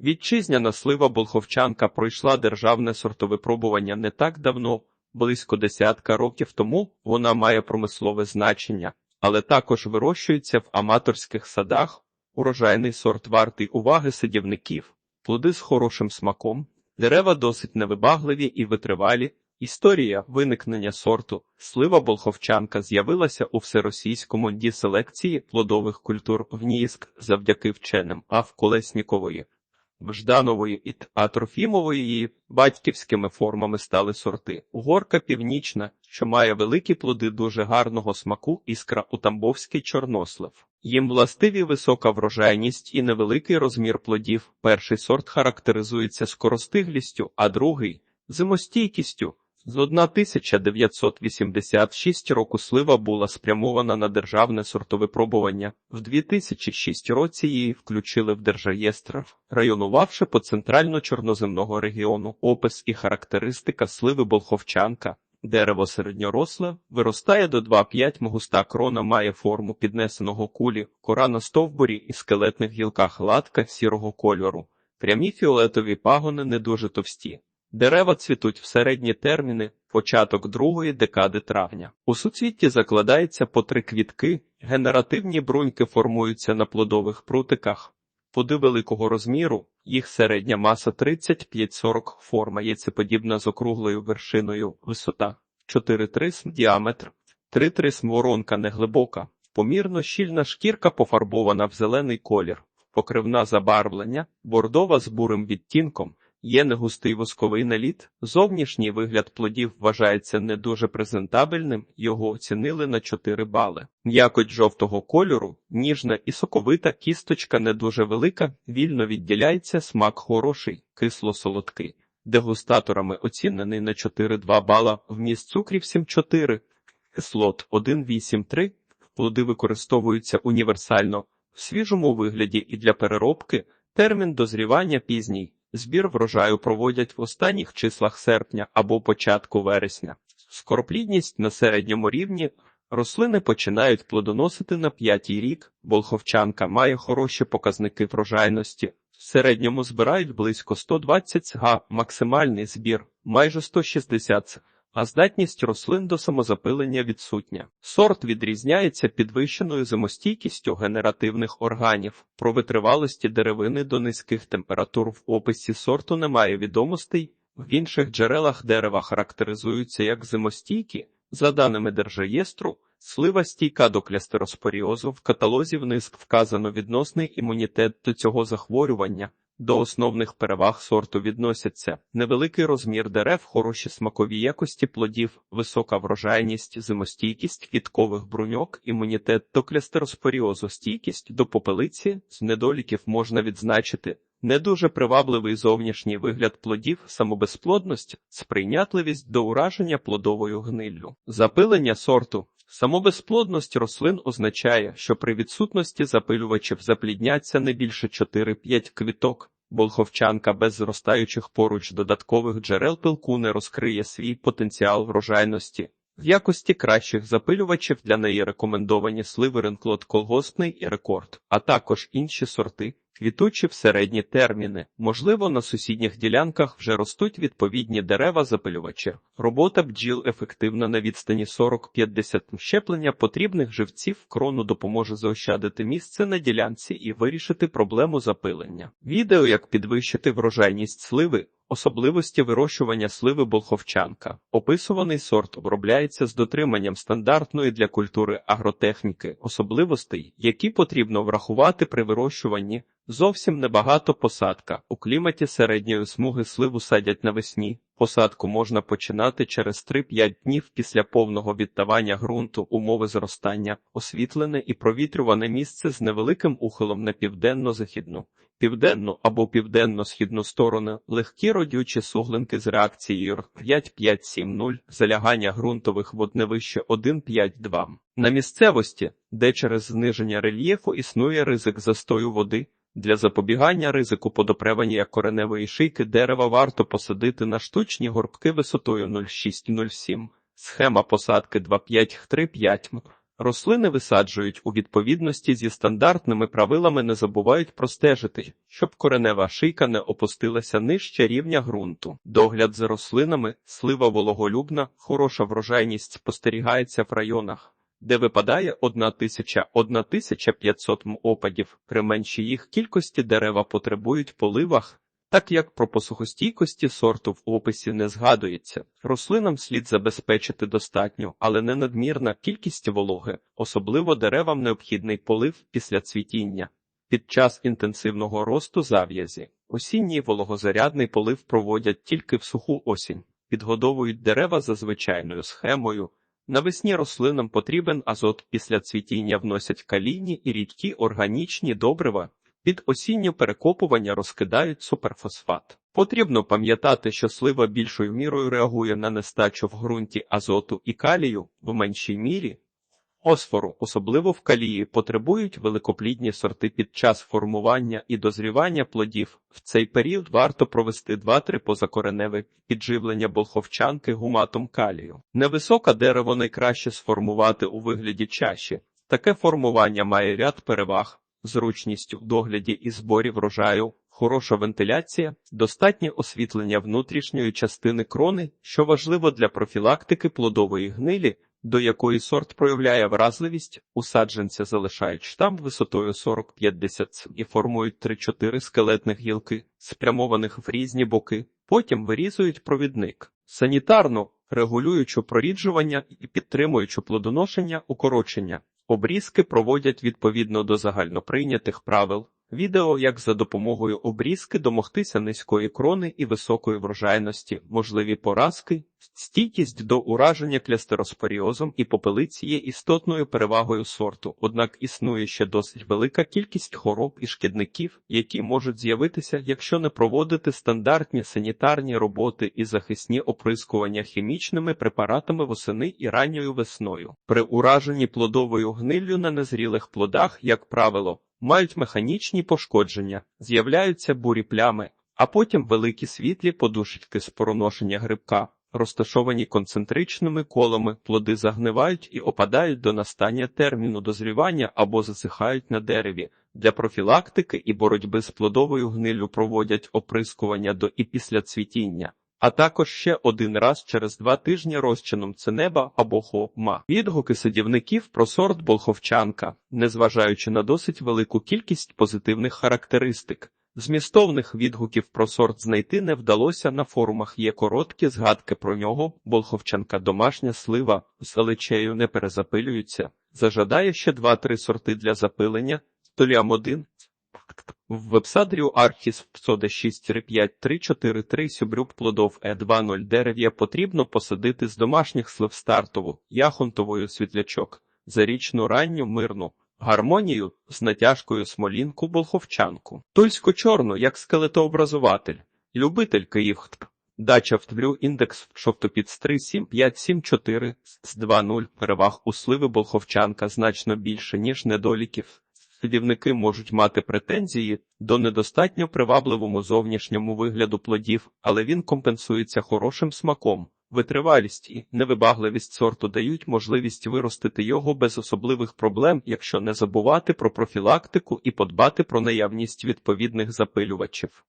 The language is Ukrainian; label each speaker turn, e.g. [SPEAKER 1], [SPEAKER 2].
[SPEAKER 1] Вітчизняна слива болховчанка пройшла державне сортовипробування не так давно, близько десятка років тому вона має промислове значення, але також вирощується в аматорських садах. Урожайний сорт вартий уваги садівників, плоди з хорошим смаком, дерева досить невибагливі і витривалі. Історія виникнення сорту слива болховчанка з'явилася у всеросійському діселекції плодових культур в Ніск завдяки вченим Авколеснікової, Жданової і Атрофімової її батьківськими формами стали сорти. Угорка північна, що має великі плоди дуже гарного смаку, іскра у Тамбовський чорнослив. Їм властиві висока врожайність і невеликий розмір плодів. Перший сорт характеризується скоростиглістю, а другий зимостійкістю. З 1986 року слива була спрямована на державне сортовипробування. В 2006 році її включили в Держреєстр, районувавши по центрально-чорноземного регіону. Опис і характеристика сливи болховчанка. Дерево середньоросле, виростає до 2,5 густа крона, має форму піднесеного кулі, кора на стовбурі і скелетних гілках латка сірого кольору. Прямі фіолетові пагони не дуже товсті. Дерева цвітуть в середні терміни, початок другої декади травня. У суцвітті закладається по три квітки, генеративні бруньки формуються на плодових прутиках. Плоди великого розміру, їх середня маса 35-40, форма яйцеподібна з округлою вершиною, висота 4 трисм, діаметр 3 трисм, воронка неглибока, помірно щільна шкірка пофарбована в зелений колір, покривна забарвлення, бордова з бурим відтінком. Є негустий восковий наліт. Зовнішній вигляд плодів вважається не дуже презентабельним, його оцінили на 4 бали. М'якоть жовтого кольору, ніжна і соковита кісточка не дуже велика, вільно відділяється, смак хороший, кисло-солодкий. Дегустаторами оцінений на 4,2 бала, вміст цукрів 7,4, кислот 1,8,3. Плоди використовуються універсально в свіжому вигляді і для переробки. Термін дозрівання пізній. Збір врожаю проводять в останніх числах серпня або початку вересня. Скороплідність на середньому рівні рослини починають плодоносити на п'ятій рік, болховчанка має хороші показники врожайності. В середньому збирають близько 120 га, максимальний збір майже 160 ц а здатність рослин до самозапилення відсутня. Сорт відрізняється підвищеною зимостійкістю генеративних органів. Про витривалості деревини до низьких температур в описі сорту немає відомостей. В інших джерелах дерева характеризуються як зимостійкі, за даними Держреєстру, слива стійка до клястероспоріозу в каталозі вниз вказано відносний імунітет до цього захворювання. До основних переваг сорту відносяться невеликий розмір дерев, хороші смакові якості плодів, висока врожайність, зимостійкість квіткових бруньок, імунітет до клястероспоріозу, стійкість до попелиці, з недоліків можна відзначити не дуже привабливий зовнішній вигляд плодів, самобезплодність, сприйнятливість до ураження плодовою гниллю, запилення сорту. Самобезплодність рослин означає, що при відсутності запилювачів заплідняться не більше 4-5 квіток. Болховчанка без зростаючих поруч додаткових джерел пилку не розкриє свій потенціал врожайності. В якості кращих запилювачів для неї рекомендовані сливи ренклот колгоспний і рекорд, а також інші сорти, квітучі в середні терміни. Можливо, на сусідніх ділянках вже ростуть відповідні дерева запилювачі. Робота бджіл ефективна на відстані 40-50 щеплення потрібних живців крону допоможе заощадити місце на ділянці і вирішити проблему запилення. Відео як підвищити врожайність сливи. Особливості вирощування сливи болховчанка. Описуваний сорт обробляється з дотриманням стандартної для культури агротехніки, особливостей, які потрібно врахувати при вирощуванні. Зовсім небагато посадка. У кліматі середньої смуги сливу садять навесні. Посадку можна починати через 3-5 днів після повного віддавання ґрунту, умови зростання, освітлене і провітрюване місце з невеликим ухилом на південно-західну, південну або південно-східну сторону, легкі родючі суглинки з реакцією 5-5-7-0, залягання ґрунтових вод не вище 1-5-2. На місцевості, де через зниження рельєфу існує ризик застою води, для запобігання ризику подопревання кореневої шийки дерева варто посадити на штучні горбки висотою 0,6-0,7. Схема посадки 2,5-3,5 м. Рослини висаджують у відповідності зі стандартними правилами, не забувають простежити, щоб коренева шийка не опустилася нижче рівня ґрунту. Догляд за рослинами, слива вологолюбна, хороша врожайність спостерігається в районах, де випадає 1000-1500 м опадів. При меншій їх кількості дерева потребують поливах, так як про посухостійкості сорту в описі не згадується. Рослинам слід забезпечити достатню, але не надмірна кількість вологи, особливо деревам необхідний полив після цвітіння. Під час інтенсивного росту зав'язі осінній вологозарядний полив проводять тільки в суху осінь, підгодовують дерева за звичайною схемою. Навесні рослинам потрібен азот після цвітіння вносять калійні і рідкі органічні добрива, під осіннє перекопування розкидають суперфосфат. Потрібно пам'ятати, що слива більшою мірою реагує на нестачу в ґрунті азоту і калію в меншій мірі. Фосфору, особливо в калії, потребують великоплідні сорти під час формування і дозрівання плодів. В цей період варто провести 2-3 позакореневе підживлення болховчанки гуматом калію. Невисоке дерево найкраще сформувати у вигляді чаші. Таке формування має ряд переваг зручність у догляді і зборі врожаю, хороша вентиляція, достатнє освітлення внутрішньої частини крони, що важливо для профілактики плодової гнилі, до якої сорт проявляє вразливість, у саджанця залишають штамп висотою 40-50 см і формують 3-4 скелетних гілки, спрямованих в різні боки, потім вирізують провідник. Санітарно, регулюючи проріджування і підтримуючи плодоношення, укорочення. Обрізки проводять відповідно до загальноприйнятих правил. Відео, як за допомогою обрізки домогтися низької крони і високої врожайності, можливі поразки, стійкість до ураження клястероспоріозом і попелиці є істотною перевагою сорту, однак існує ще досить велика кількість хвороб і шкідників, які можуть з'явитися, якщо не проводити стандартні санітарні роботи і захисні оприскування хімічними препаратами восени і ранньою весною. При ураженні плодовою гниллю на незрілих плодах, як правило, мають механічні пошкодження, з'являються бурі плями, а потім великі світлі подушечки з пороношення грибка. Розташовані концентричними колами, плоди загнивають і опадають до настання терміну дозрівання або засихають на дереві. Для профілактики і боротьби з плодовою гниллю проводять оприскування до і після цвітіння, а також ще один раз через два тижні розчином ценеба або хома. Відгуки садівників про сорт болховчанка, незважаючи на досить велику кількість позитивних характеристик. Змістовних відгуків про сорт знайти не вдалося на форумах. Є короткі згадки про нього. Болховчанка домашня слива з алечею не перезапилюється. Зажадає ще два-три сорти для запилення. Толям 1 в вебсадрію Архіс псоде 6 5 3 4 3 сюбрюк плодов е 2.0 дерев'я потрібно посадити з домашніх слив стартову, яхонтовою світлячок, зарічну ранню мирну. Гармонію з натяжкою смолінку болховчанку, тульсько чорну, як скелетообразуватель, любитель Київ. Дача втвлю індекс шовтопід 3 7 5 7 4 з 2.0 переваг у сливи болховчанка значно більше, ніж недоліків. Садівники можуть мати претензії до недостатньо привабливому зовнішньому вигляду плодів, але він компенсується хорошим смаком. Витривалість і невибагливість сорту дають можливість виростити його без особливих проблем, якщо не забувати про профілактику і подбати про наявність відповідних запилювачів.